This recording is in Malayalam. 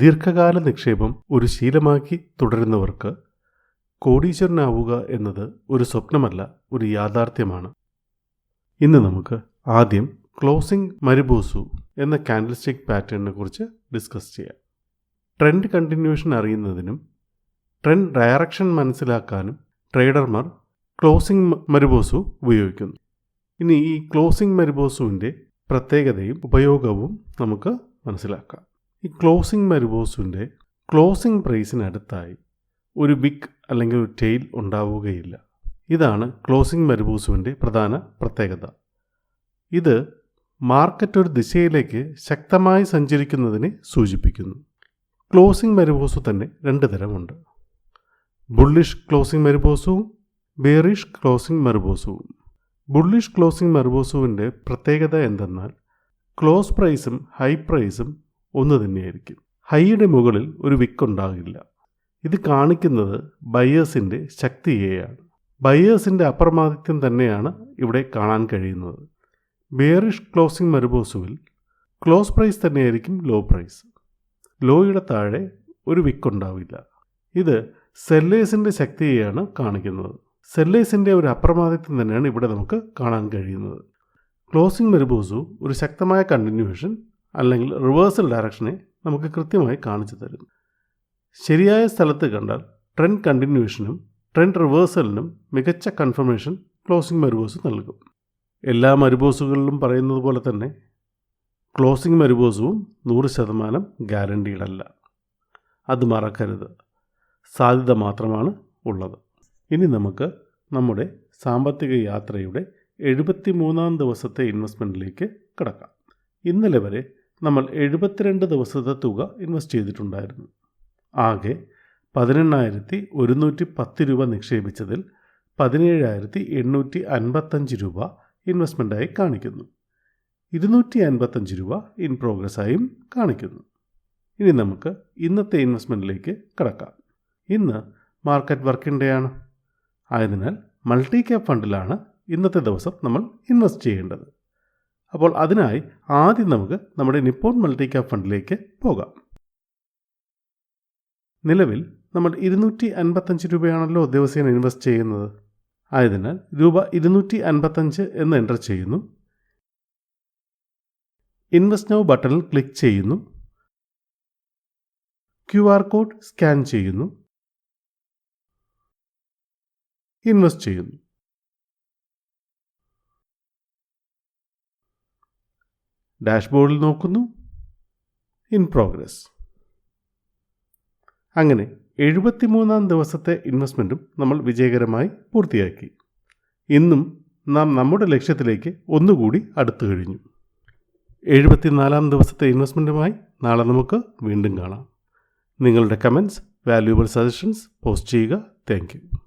ദീർഘകാല നിക്ഷേപം ഒരു ശീലമാക്കി തുടരുന്നവർക്ക് കോടീശ്വരനാവുക എന്നത് ഒരു സ്വപ്നമല്ല ഒരു യാഥാർത്ഥ്യമാണ്. ഇന്ന് നമുക്ക് ആദ്യം ക്ലോസിംഗ് മരുബോസു എന്ന കാൻഡിൽസ്റ്റിക് പാറ്റേണിനെ കുറിച്ച് ഡിസ്കസ് ചെയ്യാം. ട്രെൻഡ് കണ്ടിന്യൂഷൻ അറിയുന്നതിനും ട്രെൻഡ് ഡയറക്ഷൻ മനസ്സിലാക്കാനും ട്രേഡർമാർ ക്ലോസിംഗ് മരുബോസു ഉപയോഗിക്കുന്നു. ഇനി ഈ ക്ലോസിംഗ് മരുബോസുവിന്റെ പ്രത്യേകതയും ഉപയോഗവും നമുക്ക് മനസ്സിലാക്കാം. ഈ ക്ലോസിംഗ് മരുബോസുവിന്റെ ക്ലോസിംഗ് പ്രൈസിനടുത്തായി ഒരു വിക്ക് അല്ലെങ്കിൽ ഒരു ടെയിൽ ഉണ്ടാവുകയില്ല. ഇതാണ് ക്ലോസിംഗ് മരുബൂസുവിന്റെ പ്രധാന പ്രത്യേകത. ഇത് മാർക്കറ്റ് ഒരു ദിശയിലേക്ക് ശക്തമായി സഞ്ചരിക്കുന്നതിനെ സൂചിപ്പിക്കുന്നു. ക്ലോസിംഗ് മരുബോസു തന്നെ രണ്ട് തരമുണ്ട്. ബുള്ളിഷ് ക്ലോസിംഗ് മരുബോസുവും ബേറിഷ് ക്ലോസിംഗ് മരുബോസുവും ബുള്ളിഷ് ക്ലോസിംഗ് മരുബോസുവിന്റെ പ്രത്യേകത എന്തെന്നാൽ ക്ലോസ് പ്രൈസും ഹൈ പ്രൈസും ഒന്ന് തന്നെയായിരിക്കും. ഹൈയുടെ മുകളിൽ ഒരു വിക്ക് ഉണ്ടാകില്ല. ഇത് കാണിക്കുന്നത് ബയേഴ്സിന്റെ ശക്തിയെയാണ് ബയേഴ്സിന്റെ അപ്രമാദിത്യം തന്നെയാണ് ഇവിടെ കാണാൻ കഴിയുന്നത്. ബേറിഷ് ക്ലോസിംഗ് മരുബോസുവിൽ ക്ലോസ് പ്രൈസ് തന്നെയായിരിക്കും ലോ പ്രൈസ്. ലോയുടെ താഴെ ഒരു വിക്ക് ഉണ്ടാവില്ല. ഇത് സെല്ലേഴ്സിന്റെ ശക്തിയെയാണ് കാണിക്കുന്നത്. സെല്ലേഴ്സിന്റെ ഒരു അപ്രമാദിത്യം തന്നെയാണ് ഇവിടെ നമുക്ക് കാണാൻ കഴിയുന്നത്. ക്ലോസിംഗ് മെരുബോസു ഒരു ശക്തമായ കണ്ടിന്യൂവേഷൻ അല്ലെങ്കിൽ റിവേഴ്സൽ ഡയറക്ഷനെ നമുക്ക് കൃത്യമായി കാണിച്ചു തരുന്നു ശരിയായ സ്ഥലത്ത് കണ്ടാൽ ട്രെൻഡ് കണ്ടിന്യൂഷനും ട്രെൻഡ് റിവേഴ്സലിനും മികച്ച കൺഫർമേഷൻ ക്ലോസിംഗ് മരുബോസ് നൽകും. എല്ലാ മരുബോസുകളിലും പറയുന്നത് പോലെ തന്നെ ക്ലോസിംഗ് മരുബോസവും നൂറ് ശതമാനം ഗ്യാരണ്ടീഡല്ല അത് മറക്കരുത്. സാധ്യത മാത്രമാണ് ഉള്ളത്. ഇനി നമുക്ക് നമ്മുടെ സാമ്പത്തിക യാത്രയുടെ എഴുപത്തി മൂന്നാം ദിവസത്തെ ഇൻവെസ്റ്റ്മെന്റിലേക്ക് കിടക്കാം. ഇന്നലെ വരെ നമ്മൾ എഴുപത്തിരണ്ട് ദിവസത്തെ തുക ഇൻവെസ്റ്റ് ചെയ്തിട്ടുണ്ടായിരുന്നു. ആകെ പതിനെണ്ണായിരത്തി ഒരുന്നൂറ്റി പത്ത് രൂപ നിക്ഷേപിച്ചതിൽ പതിനേഴായിരത്തി എണ്ണൂറ്റി അൻപത്തഞ്ച് രൂപ ഇൻവെസ്റ്റ്മെന്റായി കാണിക്കുന്നു. ഇരുന്നൂറ്റി അൻപത്തഞ്ച് രൂപ ഇൻ പ്രോഗ്രസ്സായും കാണിക്കുന്നു. ഇനി നമുക്ക് ഇന്നത്തെ ഇൻവെസ്റ്റ്മെന്റിലേക്ക് കടക്കാം. ഇന്ന് മാർക്കറ്റ് വർക്കിംഗ് ഡേ ആണ് ആയതിനാൽ മൾട്ടി ക്യാപ് ഫണ്ടിലാണ് ഇന്നത്തെ ദിവസം നമ്മൾ ഇൻവെസ്റ്റ് ചെയ്യേണ്ടത്. അപ്പോൾ അതിനായി ആദ്യം നമുക്ക് നമ്മുടെ നിപ്പോൺ മൾട്ടി ക്യാപ് ഫണ്ടിലേക്ക് പോകാം. നിലവിൽ നമ്മൾ ഇരുന്നൂറ്റി അൻപത്തഞ്ച് രൂപയാണല്ലോ ദിവസേന ഇൻവെസ്റ്റ് ചെയ്യുന്നത്. ആയതിനാൽ രൂപ ഇരുന്നൂറ്റി അൻപത്തഞ്ച് എന്ന് എന്റർ ചെയ്യുന്നു. ഇൻവെസ്റ്റ് നൗ ബട്ടണിൽ ക്ലിക്ക് ചെയ്യുന്നു. ക്യു ആർ കോഡ് സ്കാൻ ചെയ്യുന്നു. ഇൻവെസ്റ്റ് ചെയ്യുന്നു. ഡാഷ്ബോർഡിൽ നോക്കുന്നു. In progress. അങ്ങനെ എഴുപത്തിമൂന്നാം ദിവസത്തെ ഇൻവെസ്റ്റ്മെന്റും നമ്മൾ വിജയകരമായി പൂർത്തിയാക്കി. ഇന്നും നാം നമ്മുടെ ലക്ഷ്യത്തിലേക്ക് ഒന്നുകൂടി അടുത്തു കഴിഞ്ഞു. എഴുപത്തിനാലാം ദിവസത്തെ ഇൻവെസ്റ്റ്മെന്റുമായി നാളെ നമുക്ക് വീണ്ടും കാണാം. നിങ്ങളുടെ കമൻസ് വാല്യൂബിൾ സജഷൻസ് പോസ്റ്റ് ചെയ്യുക. താങ്ക്